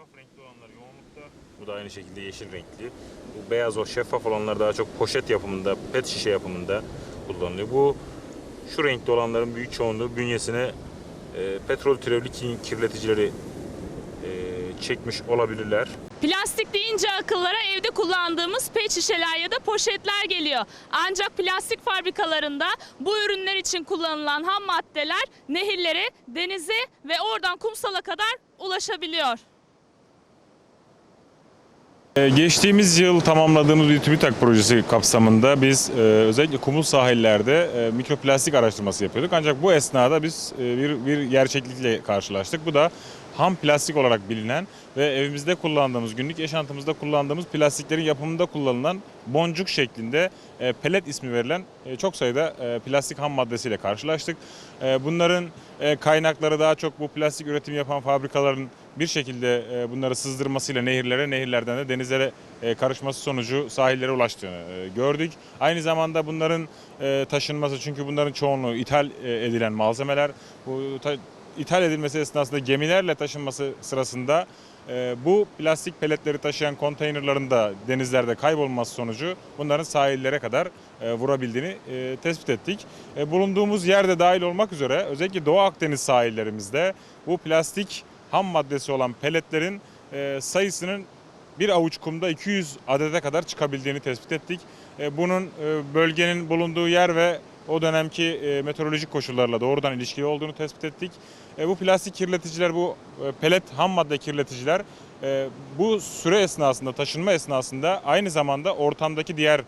şeffaf renkli olanlar yoğunlukta. Bu da aynı şekilde yeşil renkli. Bu beyaz o şeffaf olanlar daha çok poşet yapımında, pet şişe yapımında kullanılıyor. Bu şu renkli olanların büyük çoğunluğu bünyesine e, petrol türevli ki- kirleticileri e, çekmiş olabilirler. Plastik deyince akıllara evde kullandığımız pet şişeler ya da poşetler geliyor. Ancak plastik fabrikalarında bu ürünler için kullanılan ham maddeler nehirlere, denize ve oradan kumsala kadar ulaşabiliyor. Ee, Geçtiğimiz yıl tamamladığımız bir TÜBİTAK projesi kapsamında biz e, özellikle kumul sahillerde e, mikroplastik araştırması yapıyorduk. Ancak bu esnada biz e, bir, bir gerçeklikle karşılaştık. Bu da ham plastik olarak bilinen ve evimizde kullandığımız, günlük yaşantımızda kullandığımız plastiklerin yapımında kullanılan boncuk şeklinde e, pelet ismi verilen e, çok sayıda e, plastik ham maddesiyle karşılaştık. E, Bunların e, kaynakları daha çok bu plastik üretim yapan fabrikaların bir şekilde e, bunları sızdırmasıyla nehirlere, nehirlerden de denizlere e, karışması sonucu sahillere ulaştığını e, gördük. Aynı zamanda bunların taşınması çünkü bunların çoğunluğu ithal edilen malzemeler. Bu ithal edilmesi esnasında gemilerle taşınması sırasında bu plastik peletleri taşıyan konteynerların da denizlerde kaybolması sonucu bunların sahillere kadar vurabildiğini tespit ettik. Bulunduğumuz yerde dahil olmak üzere özellikle Doğu Akdeniz sahillerimizde bu plastik ham maddesi olan peletlerin e, sayısının bir avuç kumda 200 adete kadar çıkabildiğini tespit ettik. E, bunun e, bölgenin bulunduğu yer ve o dönemki meteorolojik koşullarla doğrudan ilişkili olduğunu tespit ettik. Bu plastik kirleticiler, bu pelet ham madde kirleticiler bu süre esnasında, taşınma esnasında aynı zamanda ortamdaki diğer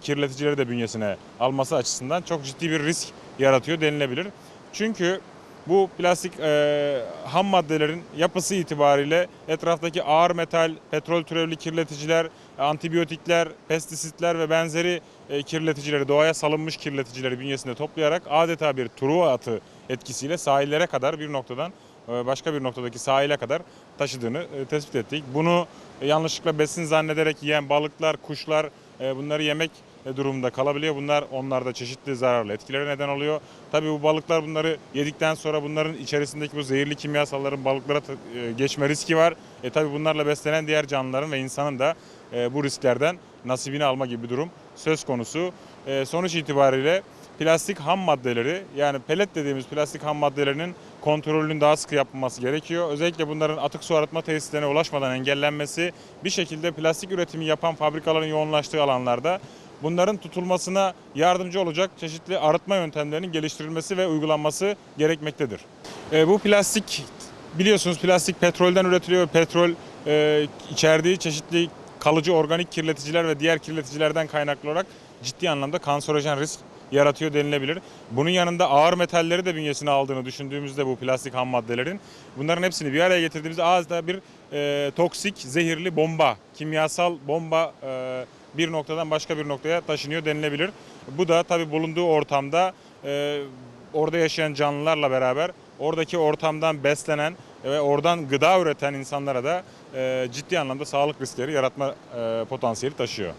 kirleticileri de bünyesine alması açısından çok ciddi bir risk yaratıyor denilebilir. Çünkü bu plastik e, ham maddelerin yapısı itibariyle etraftaki ağır metal, petrol türevli kirleticiler, antibiyotikler, pestisitler ve benzeri e, kirleticileri, doğaya salınmış kirleticileri bünyesinde toplayarak adeta bir truva atı etkisiyle sahillere kadar bir noktadan e, başka bir noktadaki sahile kadar taşıdığını e, tespit ettik. Bunu e, yanlışlıkla besin zannederek yiyen balıklar, kuşlar e, bunları yemek durumunda kalabiliyor. Bunlar onlarda çeşitli zararlı etkilere neden oluyor. Tabii bu balıklar bunları yedikten sonra bunların içerisindeki bu zehirli kimyasalların balıklara e, geçme riski var. E tabii bunlarla beslenen diğer canlıların ve insanın da e, bu risklerden nasibini alma gibi bir durum söz konusu. E, sonuç itibariyle plastik ham maddeleri yani pelet dediğimiz plastik ham maddelerinin kontrolünün daha sıkı yapılması gerekiyor. Özellikle bunların atık su arıtma tesislerine ulaşmadan engellenmesi bir şekilde plastik üretimi yapan fabrikaların yoğunlaştığı alanlarda bunların tutulmasına yardımcı olacak çeşitli arıtma yöntemlerinin geliştirilmesi ve uygulanması gerekmektedir. E, bu plastik biliyorsunuz plastik petrolden üretiliyor petrol e, içerdiği çeşitli kalıcı organik kirleticiler ve diğer kirleticilerden kaynaklı olarak ciddi anlamda kanserojen risk yaratıyor denilebilir. Bunun yanında ağır metalleri de bünyesine aldığını düşündüğümüzde bu plastik ham maddelerin bunların hepsini bir araya getirdiğimizde adeta bir e, toksik, zehirli bomba, kimyasal bomba e, bir noktadan başka bir noktaya taşınıyor denilebilir. Bu da tabii bulunduğu ortamda e, orada yaşayan canlılarla beraber oradaki ortamdan beslenen ve oradan gıda üreten insanlara da e, ciddi anlamda sağlık riskleri yaratma e, potansiyeli taşıyor.